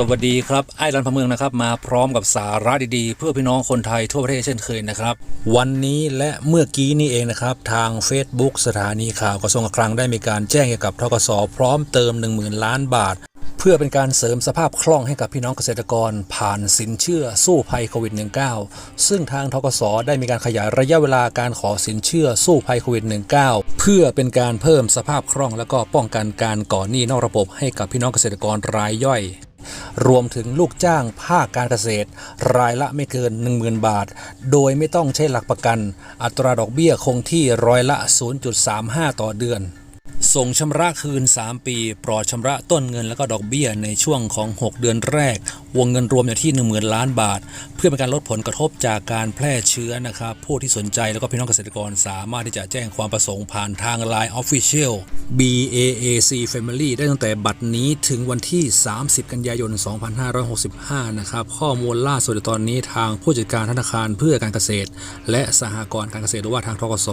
สวัสดีครับ ไอ้รันพะเมืองนะครับ มาพร้อมกับสาระดีๆ เพื่อพี่น้องคนไทยทั่วประเทศเช่นเคยนะครับ วันนี้และเมื่อกี้นี้เองนะครับ ทาง Facebook สถานีข่าวกระทรวงการคลังได้มีการแจ้งเกี่ยวกับทกสพร้อมเติม 10,000 ล้านบาท เพื่อเป็นการเสริมสภาพคล่องให้กับพี่น้องเกษตรกร ผ่านสินเชื่อสู้ภัยโควิด -19 ซึ่งทางทกสได้มีการขยายระยะเวลาการขอสินเชื่อสู้ภัยโควิด -19 เพื่อเป็นการเพิ่มสภาพคล่อง และก็ป้องกันการก่อหนี้นอกระบบให้กับพี่น้องเกษตรกรรายย่อย รวมถึงลูกจ้างภาคการเกษตร รายละไม่เกิน 10,000 บาท โดยไม่ต้องใช้หลักประกัน อัตราดอกเบี้ยคงที่ร้อยละ 0.35 ต่อเดือน ส่งชำระคืน 3 ปี ปลอดชำระต้นเงินและก็ดอกเบี้ยในช่วงของ 6 เดือนแรก วงเงินรวมอยู่ที่ 10,000 ล้านบาท เพื่อเป็นการลดผลกระทบจากการแพร่เชื้อนะครับ ผู้ที่สนใจแล้วก็พี่น้องเกษตรกรสามารถที่จะแจ้งความประสงค์ผ่านทาง Line Official BAAC Family ได้ตั้งแต่บัดนี้ถึงวันที่ 30 กันยายน 2565 นะครับ ข้อมูลล่าสุดในตอนนี้ทางผู้จัดการธนาคารเพื่อการเกษตร และสหกรณ์การเกษตรหรือว่าทางทกส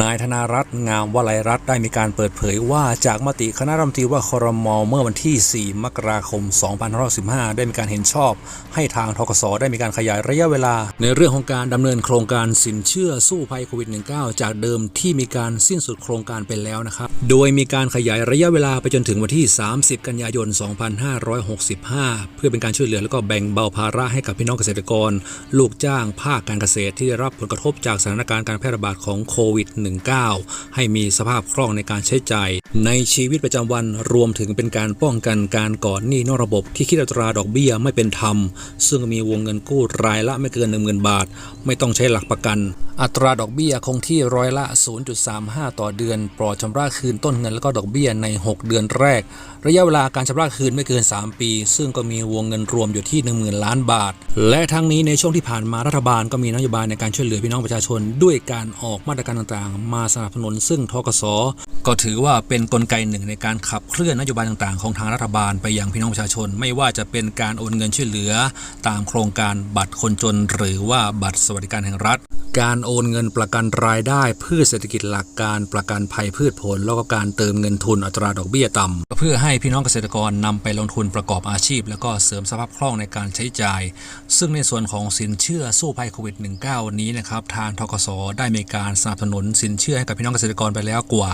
นายธนารัตน์งามวลัยรัตน์ได้มีการเปิดเผผยว่าจากมติคณะรัฐมนตรีว่าครมเมื่อวันที่ 4 มกราคม 2515 ได้มีการเห็นชอบ ให้ทางทกสได้มีการขยายระยะเวลา ในเรื่องของการดำเนินโครงการสินเชื่อสู้ภัยโควิด -19 จากเดิมที่มีการสิ้นสุดโครงการไปแล้วนะครับ โดยมีการขยายระยะเวลาไปจนถึงวันที่ 30 กันยายน 2565 เพื่อเป็นการช่วยเหลือและก็แบ่งเบาภาระให้กับพี่น้องเกษตรกร ลูกจ้างภาคการเกษตรที่ได้รับผลกระทบจากสถานการณ์การแพร่ระบาดของโควิด -19 ให้มีสภาพคล่องในการใช้จ่าย ในชีวิตประจำวันรวมถึงเป็นการป้องกันการก่อหนี้นอกระบบที่คิดอัตราดอกเบี้ยไม่เป็นธรรม ซึ่งมีวงเงินกู้รายละไม่เกิน10,000 บาท ไม่ต้องใช้หลักประกัน อัตราดอกเบี้ยคงที่ร้อยละ 0.35 ต่อเดือน ปลอดชำระคืนต้นเงินและก็ดอกเบี้ยใน 6 เดือนแรก ระยะเวลาการชำระคืนไม่เกิน 3 ปี ซึ่งก็มีวงเงินรวมอยู่ที่ 10,000 ล้านบาท และทั้งนี้ในช่วงที่ผ่านมารัฐบาลก็มีนโยบายในการช่วยเหลือพี่น้องประชาชน ด้วยการออกมาตรการต่างๆ มาสนับสนุนซึ่งทกส ก็ถือว่าเป็นนกลไกหนึ่งในการขับเคลื่อนนโยบายต่างๆ ของทางรัฐบาลไปยังพี่น้องประชาชน ไม่ว่าจะเป็นการโอนเงินช่วยเหลือ ตามโครงการบัตรคนจน หรือว่าบัตรสวัสดิการแห่งรัฐ การโอนเงินประกันรายได้เพื่อเศรษฐกิจหลักการประกันภัยพืชผล แล้วก็การเติมเงินทุนอัตราดอกเบี้ยต่ำเพื่อให้พี่น้องเกษตรกรนำไปลงทุนประกอบอาชีพ แล้วก็เสริมสภาพคล่องในการใช้จ่าย ซึ่งในส่วนของสินเชื่อสู้ภัยโควิด -19 นี้นะครับทางทกสได้มีการสนับสนุนสินเชื่อให้กับพี่น้องเกษตรกรไปแล้วกว่า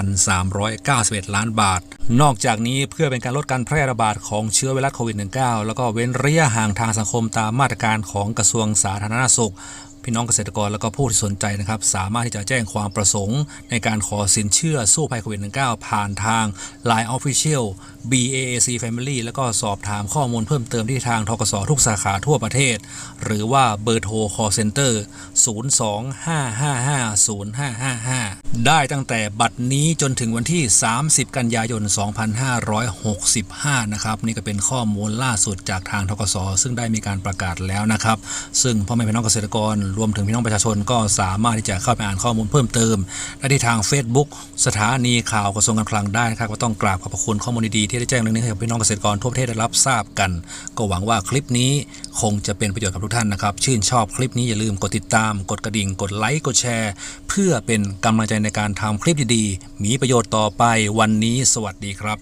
9,391 ล้านบาท นอกจากนี้เพื่อเป็นการลดการแพร่ระบาดของเชื้อไวรัสโควิด -19 แล้วก็เว้นระยะห่างทางสังคมตามมาตรการของกระทรวงสาธารณสุข พี่น้องเกษตรกรและก็ผู้ที่สนใจนะครับ สามารถที่จะแจ้งความประสงค์ ในการขอสินเชื่อสู้ภัยโควิด -19 ผ่านทาง Line Official BAAC Family แล้วก็สอบถามข้อมูลเพิ่มเติมที่ทางทกสทุกสาขาทั่วประเทศ หรือว่าเบอร์โทร call center 02-555-0555 ได้ตั้งแต่บัดนี้จนถึงวันที่ 30 กันยายน 2565 นะครับ นี่ก็เป็นข้อมูลล่าสุดจากทางทกสซึ่งได้มีการประกาศแล้วนะครับ ซึ่งพ่อแม่พี่น้องเกษตรกรรวมถึงพี่น้องประชาชนก็สามารถที่จะเข้าไปอ่านข้อมูลเพิ่มเติมได้ที่ทาง Facebook สถานีข่าวกระทรวงการคลังได้นะครับก็ต้องกราบขอบพระคุณข้อมูลดีๆที่ได้แจ้งเรื่องนี้ให้พี่น้องเกษตรกรทั่วประเทศได้รับทราบกัน ก็หวังว่าคลิปนี้คงจะเป็นประโยชน์กับทุกท่านนะครับ ชื่นชอบคลิปนี้อย่าลืมกดติดตาม กดกระดิ่ง กดไลค์ กดแชร์ เพื่อเป็นกำลังใจในการทำคลิปดีๆ มีประโยชน์ต่อไปวันนี้ สวัสดีครับ